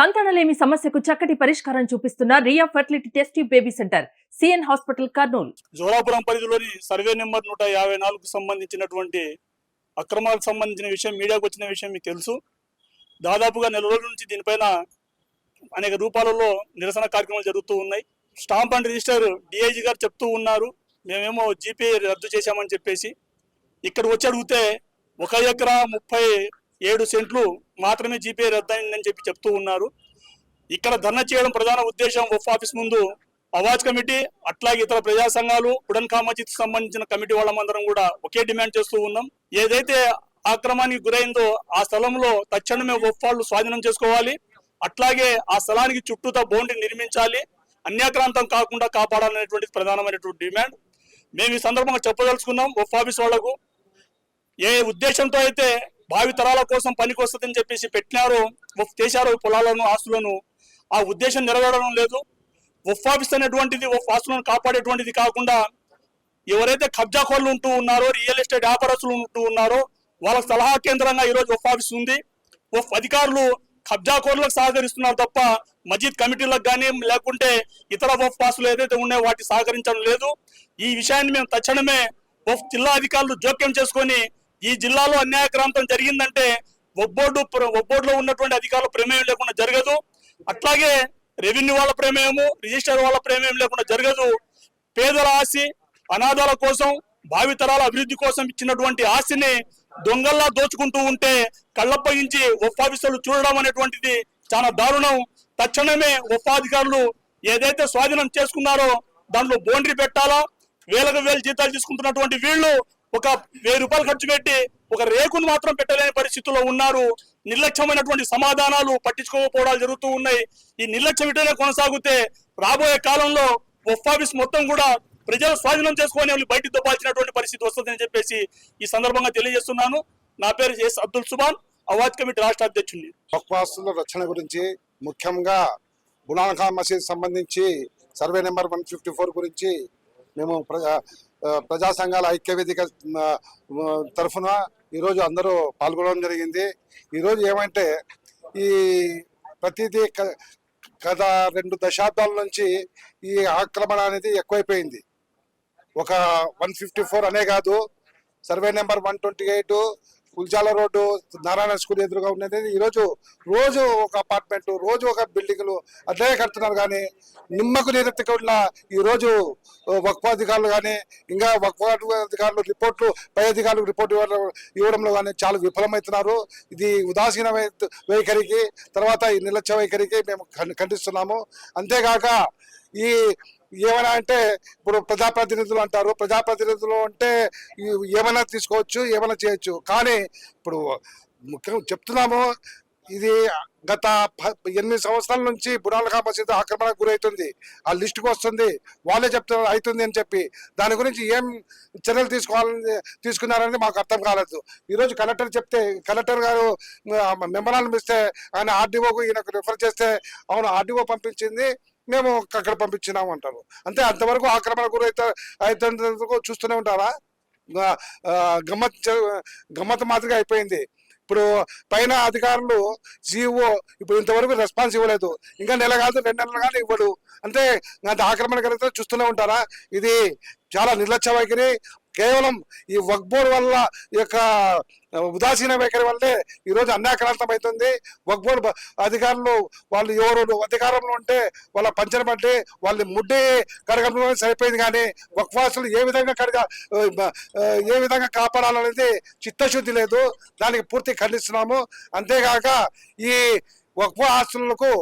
సంతానలేమి సమస్యకు చక్కటి పరిష్కారం చూపిస్తున్న Riya fertility test baby centre CN hospital Kurnool. Jolapuram పరిధిలోని సర్వే నెంబర్ నూట యాభై నాలుగుకు సంబంధించినటువంటి అక్రమాలకు సంబంధించిన విషయం మీడియాకు వచ్చిన విషయం మీకు తెలుసు. దాదాపుగా నెల రోజుల నుంచి దీనిపైన అనేక రూపాలలో నిరసన కార్యక్రమాలు జరుగుతూ ఉన్నాయి. స్టాంప్ అండ్ రిజిస్టర్ డిఐజీ గారు చెప్తూ ఉన్నారు. మేమేమో జీపీ రద్దు చేశామని చెప్పేసి. ఇక్కడ వచ్చి అడిగితే ఒక ఎకరా ముప్పై ఏడు సెంట్లు మాత్రమే జీపీ రద్దయిందని చెప్పి చెప్తూ ఉన్నారు. ఇక్కడ ధర్నా చేయడం ప్రధాన ఉద్దేశం ఒఫ్ ఆఫీస్ ముందు అవాజ్ కమిటీ అట్లాగే ఇతర ప్రజా సంఘాలు ఉడన్ కామజిత్ సంబంధించిన కమిటీ వాళ్ళమందరం కూడా ఒకే డిమాండ్ చేస్తూ ఉన్నాం. ఏదైతే ఆక్రమానికి గురైందో ఆ స్థలంలో తక్షణమే ఒప్పాళ్ళు వాళ్ళు స్వాధీనం చేసుకోవాలి. అట్లాగే ఆ స్థలానికి చుట్టూతో బౌండరీ నిర్మించాలి. అన్యాక్రాంతం కాకుండా కాపాడాలనేటువంటి ప్రధానమైనటువంటి డిమాండ్. మేము ఈ సందర్భంగా చెప్పదలుచుకున్నాం ఒఫ్ ఆఫీస్ వాళ్ళకు. ఏ ఉద్దేశంతో అయితే భావి తరాల కోసం పనికొస్తుందని చెప్పేసి పెట్టినారో వఫ్ చేశారో ఈ పొలాలను ఆస్తులను. ఆ ఉద్దేశం నెరవేరడం లేదు. వఫ్ ఆఫీస్ అనేటువంటిది ఒఫ్ ఆస్తులను కాపాడేటువంటిది కాకుండా ఎవరైతే కబ్జాకోళ్ళు ఉంటూ ఉన్నారో రియల్ ఎస్టేట్ వ్యాపారస్తులు ఉంటూ ఉన్నారో వాళ్ళ సలహా కేంద్రంగా ఈరోజు వఫ్ ఆఫీస్ ఉంది. ఒఫ్ అధికారులు కబ్జాకోర్లకు సహకరిస్తున్నారు తప్ప మజీద్ కమిటీలకు కానీ లేకుంటే ఇతర ఒఫ్ పాసులు ఏదైతే ఉన్నాయో వాటి సహకరించడం లేదు. ఈ విషయాన్ని మేము తక్షణమే ఒఫ్ జిల్లా అధికారులు జోక్యం చేసుకొని ఈ జిల్లాలో అన్యాయక్రాంతం జరిగిందంటే ఒబ్బోడు ఒబ్బోడులో ఉన్నటువంటి అధికారుల ప్రమేయం లేకుండా జరగదు. అట్లాగే రెవెన్యూ వాళ్ళ ప్రమేయము రిజిస్టర్ వాళ్ళ ప్రమేయం లేకుండా జరగదు. పేదల ఆస్తి అనాథాల కోసం భావితరాల అభివృద్ధి కోసం ఇచ్చినటువంటి ఆస్తిని దొంగల్లా దోచుకుంటూ ఉంటే కళ్ళప్పగించి ఒఫ్ చూడడం అనేటువంటిది చాలా దారుణం. తక్షణమే ఒప్పాధికారులు ఏదైతే స్వాధీనం చేసుకున్నారో దాంట్లో బౌండరీ పెట్టాలా? వేలకు వేలు జీతాలు తీసుకుంటున్నటువంటి వీళ్ళు ఒక వెయ్యి రూపాయలు ఖర్చు పెట్టి ఒక రేకును మాత్రం పెట్టలేని పరిస్థితుల్లో ఉన్నారు. నిర్లక్ష్యమైనటువంటి సమాధానాలు పట్టించుకోకపోవడాలు జరుగుతూ ఉన్నాయి. ఈ నిర్లక్ష్యం ఇటనే కొనసాగితే రాబోయే కాలంలో ఒఫ్ ఆఫీస్ మొత్తం కూడా ప్రజలు స్వాధీనం చేసుకొని వాళ్ళు బయటికి దొబ్బాల్సినటువంటి పరిస్థితి వస్తుందని చెప్పేసి ఈ సందర్భంగా తెలియజేస్తున్నాను. నా పేరు ఎస్ అబ్దుల్ సుబాన్ అవాజ్ కమిటీ రాష్ట్ర అధ్యక్షుడిని వక్వాస్తుల రక్షణ గురించి ముఖ్యంగా బునానఖా మసీద్ సంబంధించి survey number one fifty four గురించి మేము ప్రజా సంఘాల ఐక్య వేదిక తరఫున ఈరోజు అందరూ పాల్గొనడం జరిగింది. ఈరోజు ఏమంటే ఈ ప్రతిదీ క- గత రెండు దశాబ్దాల నుంచి ఈ ఆక్రమణ అనేది ఎక్కువైపోయింది. ఒక వన్ ఫిఫ్టీ ఫోర్ అనే కాదు survey number one twenty eight Kulchala road Narayana school ఎదురుగా ఉన్నది ఈరోజు రోజు ఒక అపార్ట్మెంట్ రోజు ఒక బిల్డింగ్లు అట్లే కడుతున్నారు కానీ నిమ్మకు నీరెత్తిక ఈరోజు వక్ఫ్ అధికారులు కానీ ఇంకా వక్ఫ్ అధికారులు రిపోర్ట్లు పై అధికారులకు రిపోర్ట్ ఇవ్వడం ఇవ్వడంలో కానీ చాలా విఫలమవుతున్నారు. ఇది ఉదాసీన వైఖరికి తర్వాత ఈ నిర్లక్ష్య వైఖరికి మేము ఖండిస్తున్నాము. అంతేకాక ఈ ఏమైనా అంటే ఇప్పుడు ప్రజాప్రతినిధులు అంటారు ప్రజాప్రతినిధులు అంటే ఏమైనా తీసుకోవచ్చు ఏమైనా చేయొచ్చు. కానీ ఇప్పుడు ముఖ్యంగా చెప్తున్నాము ఇది గత ఎనిమిది సంవత్సరాల నుంచి బురాలకా మసీదు ఆక్రమణకు గురవుతుంది ఆ లిస్టుకు వస్తుంది వాళ్ళే చెప్తున్నారు అవుతుంది అని చెప్పి. దాని గురించి ఏం చర్యలు తీసుకోవాలని తీసుకున్నారనేది మాకు అర్థం కాలేదు. ఈరోజు కలెక్టర్ చెప్తే కలెక్టర్ గారు మెమరాలను ఇస్తే ఆయన ఆర్డీఓకు ఈయనకు రిఫర్ చేస్తే అవును ఆర్డీఓ పంపించింది. మేము అక్కడ పంపించినాము అంటారు. అంతే అంతవరకు ఆక్రమణ గురైతే అయితే చూస్తూనే ఉంటారా? గమ్మత్ గమ్మత్ మాదిరిగా అయిపోయింది. ఇప్పుడు పైన అధికారులు జీవో ఇప్పుడు ఇంతవరకు రెస్పాన్స్ ఇవ్వలేదు. ఇంకా నెల కాదు రెండు నెలలు కానీ ఇవ్వడు. అంటే అంత ఆక్రమణ కలిగితే చూస్తూనే ఉంటారా? ఇది చాలా నిర్లక్ష్య వైఖరి కేవలం ఈ వక్ బోర్డ్ వల్ల ఈ యొక్క ఉదాసీన వైఖరి వల్లే ఈరోజు అన్యాక్రాంతం అవుతుంది. వక్ బోర్డ్ అధికారులు వాళ్ళు ఎవరు అధికారంలో ఉంటే వాళ్ళ పంచన బట్టి వాళ్ళని ముడ్డి కడగడం సరిపోయింది కానీ వక్వాసులు ఏ విధంగా కడగ ఏ విధంగా కాపాడాలనేది చిత్తశుద్ధి లేదు. దానికి పూర్తి ఖండిస్తున్నాము. అంతేకాక ఈ వక్వ ఆస్తులకు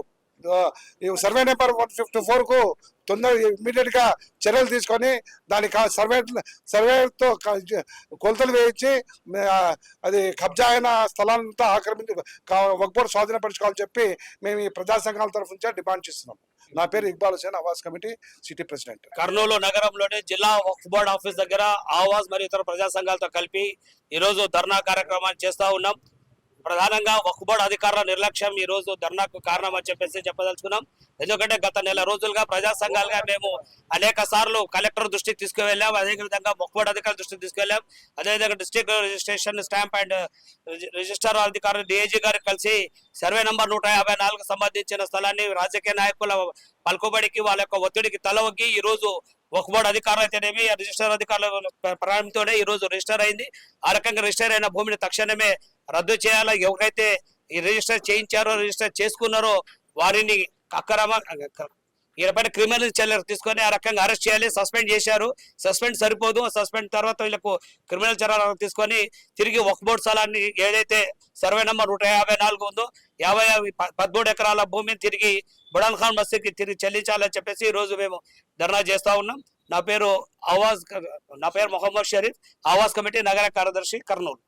సర్వే నెంబర్ వన్ ఫిఫ్టీ ఫోర్కు తొందర ఇమీడియట్గా చర్యలు తీసుకొని దానికి సర్వే సర్వేతో కొలతలు వేయించి అది కబ్జా అయిన స్థలాలంతా ఆక్రమించి వక్బోర్డు స్వాధీనపరచుకోవాలని చెప్పి మేము ఈ ప్రజా సంఘాల తరఫు నుంచి డిమాండ్ చేస్తున్నాం. నా పేరు Iqbal Hussain Awaz committee city president. Kurnool నగరంలోని జిల్లా వక్ఫ్ బోర్డ్ ఆఫీస్ దగ్గర ఆవాజ్ మరియు ఇతర ప్రజా సంఘాలతో కలిపి ఈరోజు ధర్నా కార్యక్రమాన్ని చేస్తా ఉన్నాం. ప్రధానంగా వక్బోర్డ్ అధికారుల నిర్లక్ష్యం ఈ రోజు ధర్నాకు కారణం అని చెప్పేసి చెప్పదలుచుకున్నాం. ఎందుకంటే గత నెల రోజులుగా ప్రజా సంఘాలుగా మేము అనేక సార్లు కలెక్టర్ దృష్టికి తీసుకువెళ్ళాం. అదేవిధంగా మొక్కుబడి అధికారుల దృష్టికి తీసుకెళ్ళాం అదేవిధంగా district registration stamp and register అధికారులు డిఏజీ గారు కలిసి సర్వే నంబర్ నూట యాభై నాలుగు సంబంధించిన స్థలాన్ని రాజకీయ నాయకుల పలుకుబడికి వాళ్ళ యొక్క ఒత్తిడికి తలవగ్గి ఈ రోజు వక్ఫ్ అధికారులు అయితేనేమి రిజిస్టర్ అధికారుల ప్రారంభంతోనే ఈ రోజు రిజిస్టర్ అయింది. ఆ రకంగా రిజిస్టర్ అయిన భూమిని తక్షణమే రద్దు చేయాలా? ఎవరైతే ఈ రిజిస్టర్ చేయించారో రిజిస్టర్ చేసుకున్నారో వారిని అక్రమ వీళ్ళపైన క్రిమినల్ చర్యలు తీసుకొని ఆ రకంగా అరెస్ట్ చేయాలి. సస్పెండ్ చేశారు. సస్పెండ్ సరిపోదు. సస్పెండ్ తర్వాత వీళ్ళకు క్రిమినల్ చర్యలు తీసుకొని తిరిగి ఒక బోర్డు స్థలాన్ని ఏదైతే సర్వే నెంబర్ నూట యాభై నాలుగు ఉందో యాభై పదమూడు ఎకరాల భూమిని తిరిగి బుడాన్ ఖాన్ మసీద్కి తిరిగి చెల్లించాలని చెప్పేసి ఈరోజు రోజు మేము ధర్నా చేస్తా ఉన్నాం. నా పేరు ఆవాజ్ నా పేరు మొహమ్మద్ షరీఫ్. ఆవాజ్ కమిటీ నగర కార్యదర్శి కర్నూలు.